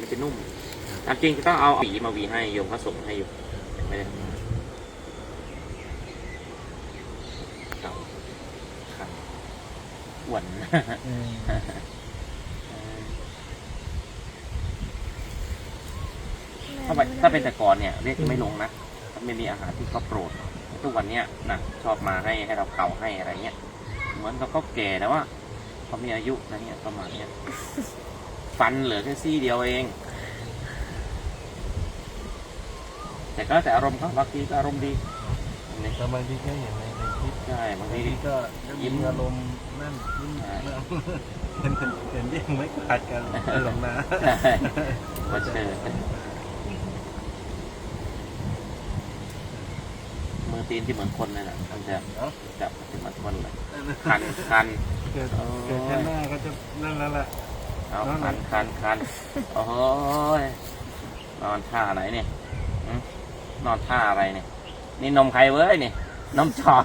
มันจะนุ่มตามจริงจะต้องเอาหวีมาหวีให้โยมเขาส่งให้อยู่แต่ไม่ได้ทำครับครับอ้วนถ้าไปถ้าเป็นแต่ก่อนเนี่ยเรียกไม่ลงนะถ้าไม่มีอาหารที่เขาโปรดทุกวันเนี้ยนะชอบมาให้ให้เราเกาให้อะไรเงี้ยเหมือนกับเขาแก่แล้วว่าเขามีอายุนะเนี่ยประมาณเนี้ย ฟันเหลือแค่ซี่เดียวเอง แต่ก็แต่อารมณ์เขาบางทีก็อารมณ์ดีนี่แต่บางทีก็เห็นในในคลิปใช่บางบางทีทีก็ยิ้มอารมณ์นั่นยิ้มนั่นเห็นเห็นยิ่งไม่ขาดกันอารมณ์นะใช่มาเจอมือตีนที่เหมือนคนนั่นแหละมันจะเนาะจับเป็นเหมือนคนเลยคันคันเกิดเกิดแค่หน้าก็จะนั่นแล้วล่ะ เอาคันคันคันโอ้โหยนอนท่าไหนเนี่ยหึนอนท่าอะไรเนี่ย นี่นมใครเว้ยนี่นมจอก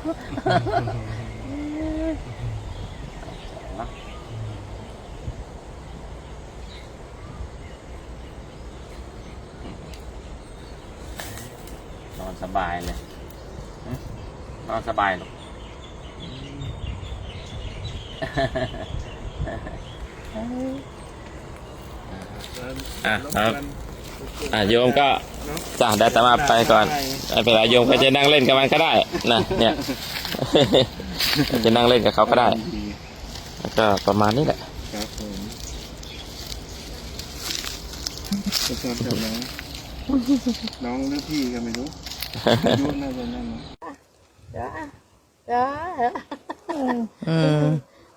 เนอะนอนสบายเลยหึนอนสบายหรอก อะครับอะโยมก็จ้ะได้ตามมาไปก่อนไม่เป็นไรโยมก็จะนั่งเล่นกับมันก็ได้นะเนี่ย จะนั่งเล่นกับเขาก็ได้แล้วก็ประมาณนี้แหละครับผมจะชอบกับน้องน้องหรือพี่ก็ไม่รู้อายุน่าจะนั่นนะจ้าจ้าอืม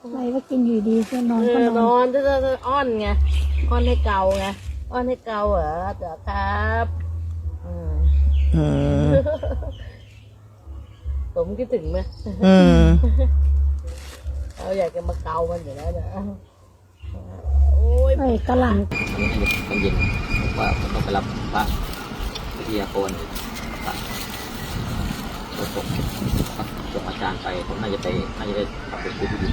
อะไรก็กินอยู่ดีเพื่อนนอนเอก็อนนอนอนจะจะอ้อนไง อ้อนให้เกาไงอ้อนให้เกาเหรอเดี๋ยวครับอืมอืมผมคิดถึงไหมอืมเราอยากจะมาเกามันอยู่แล้วนะโอ้ยไอ้กระหล่ตอนเย็นว่าผมต้องไปรับพระวิทยากรพระส่งส่งอาจารย์ไป ผมน่าจะไปน่าจะได้ขับรถไปที่ดิน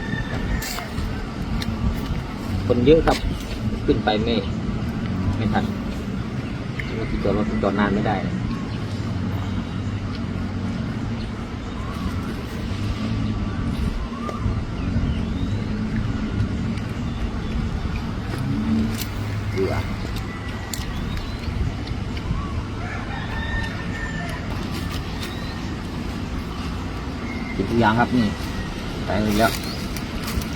คนเยอะครับ ขึ้นไปไม่ ไม่ทันที่จอดรถจอดนานไม่ได้เบื่อกินทุกอย่างครับนี่ไปเลยแล้ว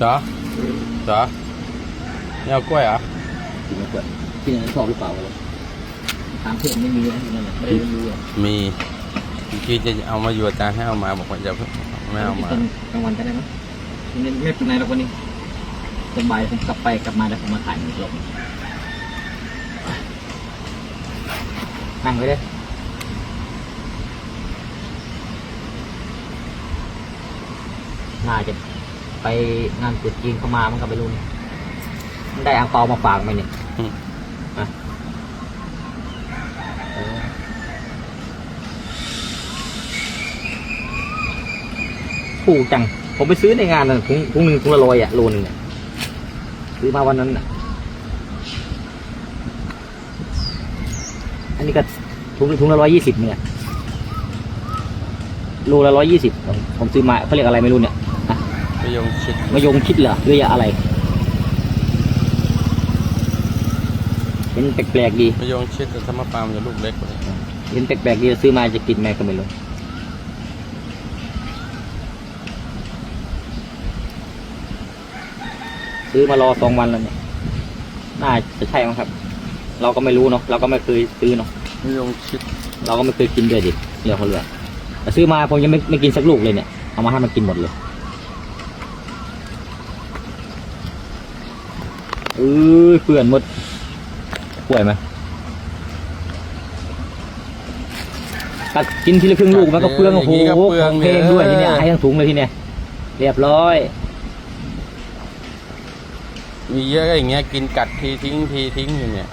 จ๋าจ๋าเนี่ยกล้วยเหรอ กินไม่เกิดกินอะไรชอบหรือเปล่าเลยตามเพื่อนไม่มีนะที่นั่นน่ะไม่ได้รู้อะมีเมื่อกี้จะเอามาอยู่อาจารย์ให้เอามาบอกว่าจะไม่เอามากินกลางวันก็ได้มั้งไม่ไม่เป็นไรหรอกวันนี้สบายผมกลับไปกลับมาแล้วผมมาถ่ายอีกรอบนั่งไว้เลยน่าจะไปงานตรุษจีนเข้ามามันก็ไม่รู้นี่มัน ได้อ่างเปามาฝากไหมเนี่ยอืม อะเออถูกจัง ผมไปซื้อในงานน่ะถุงถุงหนึ่งถุงละร้อยอะโลนึงอะซื้อมาวันนั้นอะ อันนี้ก็ถุงถุงละร้อยยี่สิบเนี่ยโลละร้อยยี่สิบผมผมซื้อมาเขาเรียกอะไรไม่รู้เนี่ยอะไปยงชิดมายงคิดเหรอหรืออะไร ห็นแปลกๆดีไปยงชิดแต่ธรรมปามจะลูกเล็กกว่านี้เห็นแปลกๆดีซื้อมาจะกินแม่ก็ไม่รู้ซื้อมารอสองวันแล้วเนี่ยน่าจะใช่มั้งครับ เราก็ไม่รู้เนาะเราก็ไม่เคยซื้อเนาะไปยงชิดเราก็ไม่เคยกินด้วยดิเรือเขาเรือแต่ซื้อมาผมยังไม่ไม่กินสักลูกเลยเนี่ยเอามาให้มันกินหมดเลยเออเปื่อนหมด ป่วยไหมตัดกินทีละครึ่งลูกมันก็เปลืองโอ้โหของเพลงด้วยทีเนี้ยให้ทั้งถุงเลยทีเนี้ยเรียบร้อย มีเยอะก็อย่างเงี้ยกินกัดทีทิ้งทีทิ้งอยู่เนี่ย